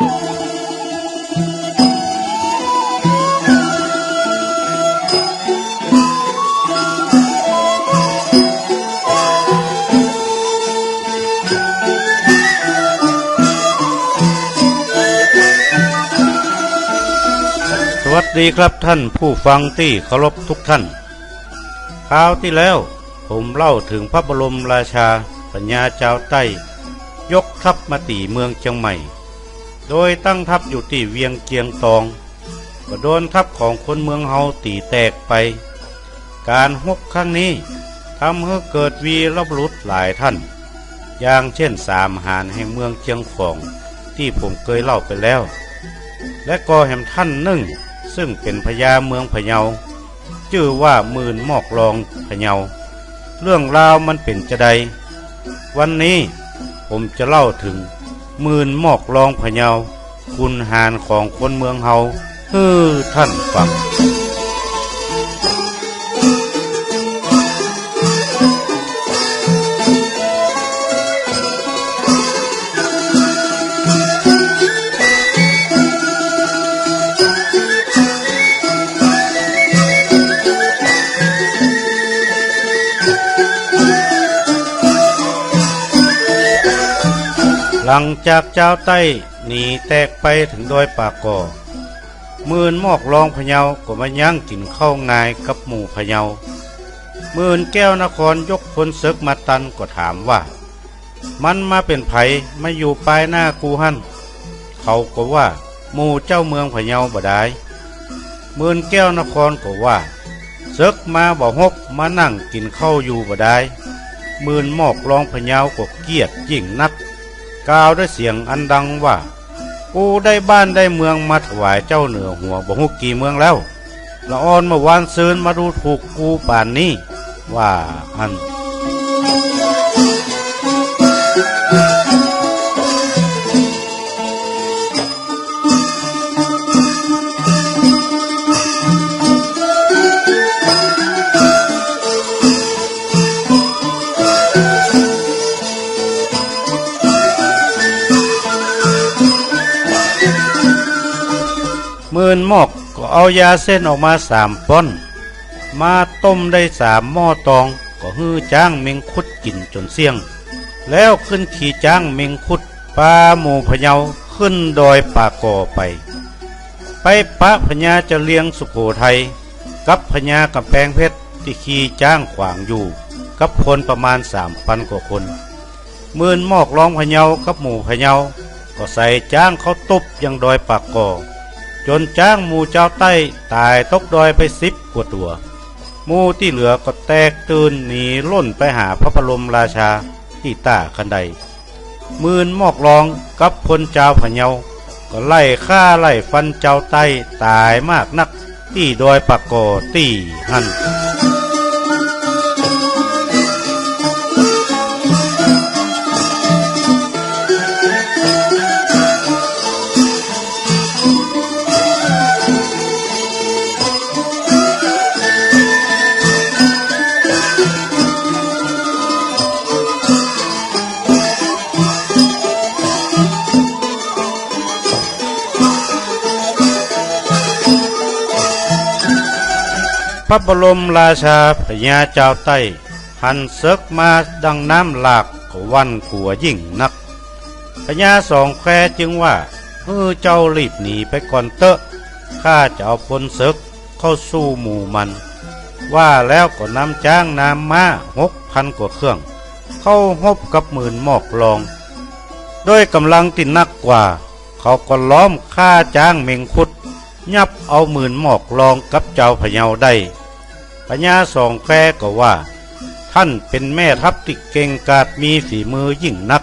สวัสดีครับท่านผู้ฟังที่เคารพทุกท่านคราวที่แล้วผมเล่าถึงพระบรมราชาปัญญาเจ้าใต้ ยกทัพมาตีเมืองเชียงใหม่ โดยตั้งทัพอยู่ที่เวียงเกียงตอง ก็โดนทัพของคนเมืองเฮาตีแตกไป การฮบครั้งนี้ทำให้เกิดวีรบุรุษหลายท่าน อย่างเช่นสามหารแห่งเมืองเชียงของที่ผมเคยเล่าไปแล้ว และก็แห่งท่านหนึ่ง ซึ่งเป็นพญาเมืองพะเยาชื่อว่าหมื่นหมอกรองพะเยาเรื่องราวมันเป็นจะใด วันนี้ผมจะเล่าถึง มื่นหมอกลองพะเยา คุณหานของคนเมืองเฮาฮือท่านฟัง หลังจากเจ้าใต้หนีแตกไปถึงดอยปากกอมื่นหมอกรองพะเยาก็มาย่างกินข้าวงายกับหมู่พะเยามื่นแก้วนครยกพลศึกมาตันก็ถามว่า มันมาเป็นไผไมาอยู่ปลายหน้ากูหันเขาก็ว่าหมู่เจ้าเมืองพะเยาบ่ได้มื่นแก้วนครก็ว่าศึกมาบ่ฮกมานั่งกินข้าวอยู่บ่ได้มื่นหมอกรองพะเยาก็เกียดยิ่งนัก กล่าวด้วยเสียงอันดังว่า กูได้บ้านได้เมืองมาถวายเจ้าเหนือหัวบ่ฮุกกี่เมืองแล้วละออนมาวานซืนมาดูถูกกูป่านนี้ ว่าอัน มื่นหมอกก็เอายาเส้นออกมาสามป้อน มาต้มได้สามหม้อตองก็ฮื้อจ้างเมงคุดกินจนเสี่ยง แล้วขึ้นขี่จ้างเมงคุดปลาหมูพะเยาขึ้นดอยป่ากอไป ไปปะพญาจะเลียงสุโขทัยกับพญากำแพงเพชรที่ขี่จ้างขวางอยู่ กับคนประมาณสามพันกว่าคนหมื่นหมอกร้องพะเยากับหมูพะเยาก็ใส่จ้างเขาตุบยังดอยปากกอ จนจ้างหมูเจ้าใต้ตายตกดอยไปสิบกว่าตัวหมูที่เหลือก็แตกตื่นหนีล่นไปหาพระพรมราชาที่ต้าคันใดหมื่นหมอกลองกับพลเจ้าพะเยาก็ไล่ฆ่าไล่ฟันเจ้าใต้ตายมากนัก ที่ดอยปากกอตีหัน พระบรมราชาพญาเจ้าใต้ หันเสกมาดังน้ำหลากวันขัวยิ่งนักพญาสองแควจึงว่าเออเจ้ารีบหนีไปก่อนเตอะข้าจะเอาพลเสกเข้าสู้หมู่มัน ว่าแล้วก็นำจ้างนำม้าหกพันกว่าเครื่อง เข้าหบกับหมื่นหมอกลอง ด้วยกำลังติดนักกว่า เขาก็ล้อมฆ่าจ้างเมงคุด ยับเอาหมื่นหมอกลองกับเจ้าพะเยาได้ ปัญญาสองแควก็ว่า ท่านเป็นแม่ทัพที่เก่งกาจมีฝีมือยิ่งนัก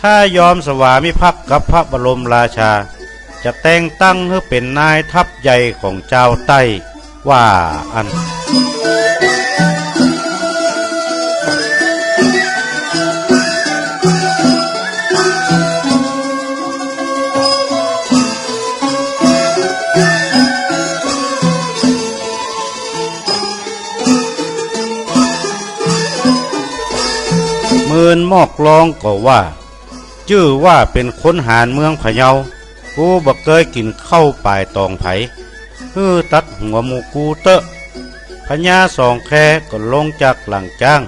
ถ้ายอมสวามิภักดิ์กับพระบรมราชา จะแต่งตั้งให้เป็นนายทัพใหญ่ของเจ้าใต้ว่าอัน หมื่นหมอกลองก็ว่า ชื่อว่าเป็นคนหารเมืองพะเยากูบ่เคยกินข้าวปลายตองไผฮือตัดหัวหมูกูเตอะพญาสองแคก็ลงจากหลังจ้าง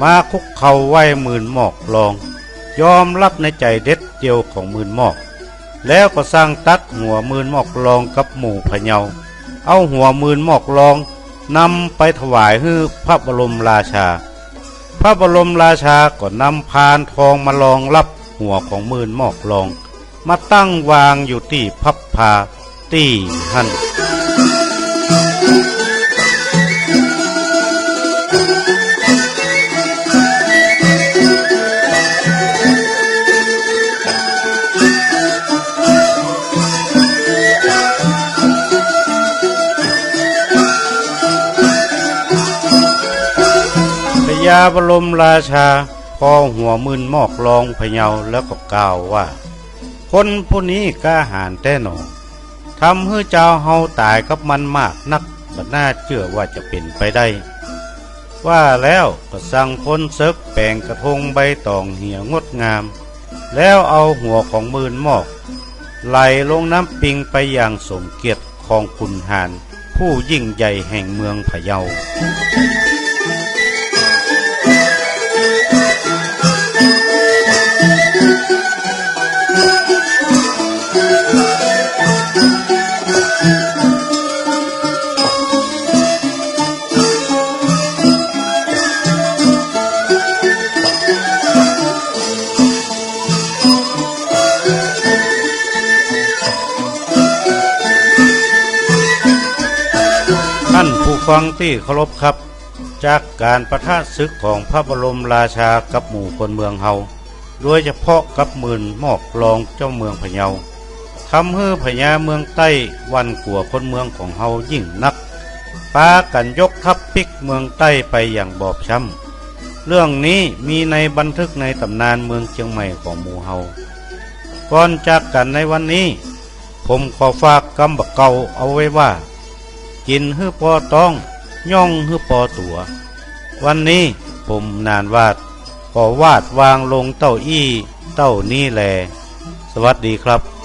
มาคุกเข่าไหวหมื่นหมอกลอง ยอมรับในใจเด็ดเดียวของหมื่นหมอก แล้วก็สร้างตัดหัวหมื่นหมอกลองกับหมู่พะเยาเอาหัวหมื่นหมอกลองนำไปถวายฮือพระบรมราชา ระบรมราชาก็นำพานทองมาลองรับหัวของมื่นหมอกลอง มาตั้งวางอยู่ที่พับพาตี้หัน พญาบรมราชาพอหัวมืนมอกลองพะเยาแล้วก็กล่าวว่า คนผู้นี้กล้าหาญแต่หนอทำให้เจ้าเฮาตายกับมันมากนักบัดน่าเชื่อว่าจะเป็นไปได้ ว่าแล้วก็สั่งพลเซิกแปลงกระทงใบตองเหี่ยงดงาม แล้วเอาหัวของมืนมอก ไหลลงน้ำปิงไปอย่างสมเกียรติของคุณหานผู้ยิ่งใหญ่แห่งเมืองพะเยา ฟังที่เคารพครับ จากการประทะศึกของพระบรมราชากับหมู่คนเมืองเฮาโดยเฉพาะกับหมื่นหมอกรองเจ้าเมืองพะเยาทำให้พญาเมืองใต้วันกลัวคนเมืองของเฮายิ่งนักป้ากันยกทัพพิกเมืองใต้ไปอย่างบอบช้ำเรื่องนี้มีในบันทึกในตำนานเมืองเชียงใหม่ของหมู่เฮาก่อนจากกันในวันนี้ ผมขอฝากกำบักเก่าเอาไว้ว่า กินฮื้อปอต้อง ย่องฮื้อปอตัว วันนี้ผมนานวาดขอวาดวางลงเต้าอี้ เต้านี้แล สวัสดีครับ